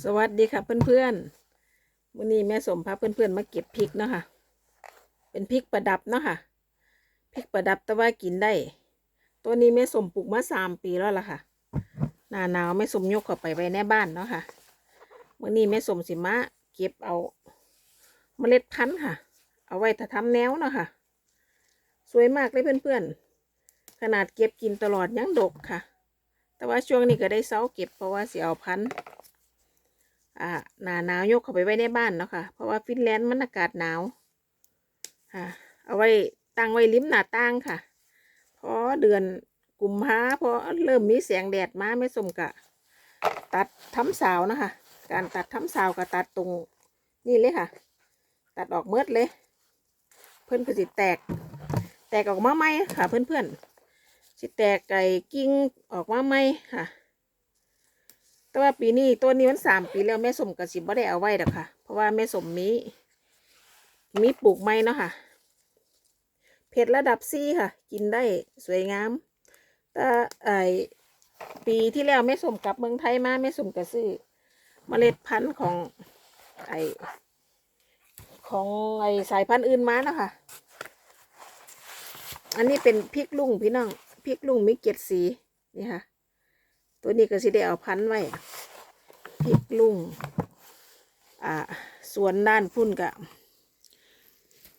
สวัสดีค่ะเพื่อนๆวันนี้แม่สมพาเพื่อนๆมาเก็บพริกเนาะค่ะ เป็นพริกประดับเนาะค่ะ พริกประดับแต่ว่ากินได้ ตัวนี้แม่สมปลูกมาสามปีแล้วล่ะค่ะ หน้าหนาวแม่สมยกเข้าไปไว้ในบ้านเนาะค่ะวันนี้แม่สมสิมาเก็บเอาเมล็ดพันธุ์ค่ะ เอาไว้ถ้าทำแนวเนาะค่ะ สวยมากเลยเพื่อนๆ ขนาดเก็บกินตลอดยังดกค่ะ แต่ว่าช่วงนี้ก็ได้เซาเก็บเพราะว่าเสิเอาพันธุ์ อ่าหนาหนาวยกเข้าไปไว้ในบ้านเนาะค่ะ เพราะว่าฟินแลนด์มันอากาศหนาวค่ะ เอาไว้ตั้งไว้ริมหน้าต่างค่ะ พอเดือนกุมภาพอเริ่มมีแสงแดดมาไม่สมกะ ตัดทำสาวนะคะ การตัดทำสาวก็ตัดตรงนี่เลยค่ะ ตัดออกเมืดเลย เพื่อนก็สิแตก แตกออกมาไหมค่ะ เพื่อนๆสิแตกไก่กิ้งออกมาไหมค่ะ แต่ว่าปีนี้ต้นนี้มันสามปีแล้วแม่สมกับสิบ่ได้เอาไว้ดอกค่ะ เพราะว่าแม่สมมีมีปลูกไม้เนาะค่ะ เผ็ดระดับซี่ค่ะ กินได้สวยงาม แต่ไอปีที่แล้วแม่สมกลับเมืองไทยมาแม่สมก็ซื้อเมล็ดพันธุ์ของไอของไอสายพันธุ์อื่นมาเนาะค่ะ อันนี้เป็นพริกลุงพี่น้องพริกลุงมีเกล็ดสีนี่ค่ะ ตัวนี้ก็สิได้เอาพันไว้พริกลุงอ่าสวนด้านพุ่นกะ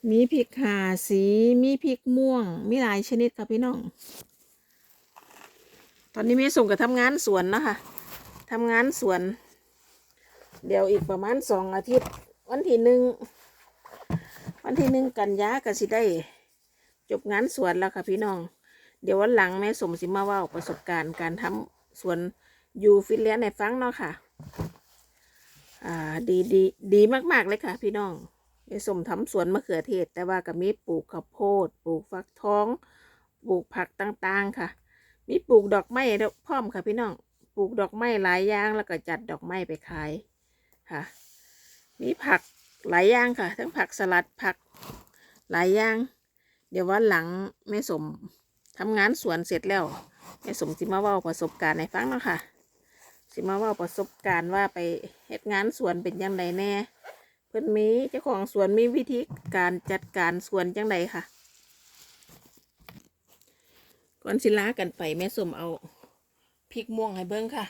มีพริกหาสีมีพริกม่วง มีหลายชนิดค่ะพี่น้อง ตอนนี้แม่ส่งกับทำงานสวนนะคะทำงานสวน เดี๋ยวอีกประมาณสองอาทิตย์ วันที่หนึ่งวันที่หนึ่งกันยาก็สิได้ จบงานสวนแล้วค่ะพี่น้อง เดี๋ยววันหลังแม่สมสิมาว่าประสบการณ์การทำ สวนอยู่ฟินแลนด์ในฟังเนาะค่ะ อ่าดีดีดีมากๆเลยค่ะ พี่น้องแม่สมทำสวนมะเขือเทศ แต่ว่าก็มีปลูกข้าวโพด ปลูกฟักทอง ปลูกผักต่างๆค่ะ มีปลูกดอกไม้ด้วยพร้อมค่ะ พี่น้อง ปลูกดอกไม้หลายอย่างแล้วก็จัดดอกไม้ไปขายค่ะ มีผักหลายอย่างค่ะ ทั้งผักสลัดผักหลายอย่าง เดี๋ยววันหลังแม่สมทำงานสวนเสร็จแล้ว แม่สมสิมาว่าประสบการณ์ให้ฟังเนาะค่ะ สิมาว่าประสบการณ์ว่าไปเฮ็ดงานสวนเป็นยังไงแน่ เพิ่อนมีเจ้าของสวนมีวิธีการจัดการสวนจังไดค่ะ ก่อนสิลากันไปแม่สมเอาพริกม่วงให้เบิ่งค่ะ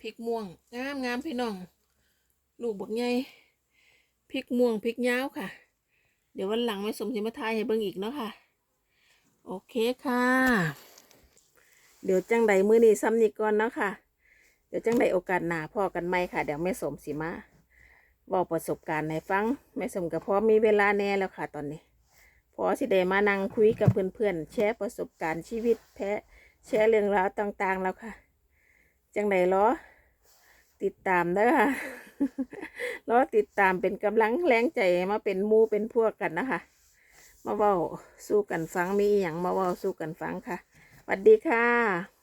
พริกม่วงงามงามพี่น้อง ลูกบักใหญ่พริกม่วงพริกยาวค่ะ เดี๋ยววันหลังแม่สมสิมาทายให้เบิ่งอีกเนาะค่ะ โอเคค่ะ เดี๋ยวจังใดมื้อนี้ซ้ำนี้ก่อนเนาะค่ะ เดี๋ยวจังใดโอกาสหน้าพ่อกันไหมค่ะ เดี๋ยวแม่สมสิมาบอกประสบการณ์ให้ฟังแม่สมกับพ่อมีเวลาแน่แล้วค่ะตอนนี้พอสิได้มานั่งคุยกับเพื่อนๆแชร์ประสบการณ์ชีวิตแพะแชร์เรื่องราวต่างๆแล้วค่ะ จังใดรอติดตามเด้อค่ะรอติดตามเป็นกำลังแรงใจมาเป็นมูเป็นพวกกันนะคะมาเว้าสู้กันฟังมีอย่างมาเว้าสู้กันฟังค่ะ วัสดีค่ะ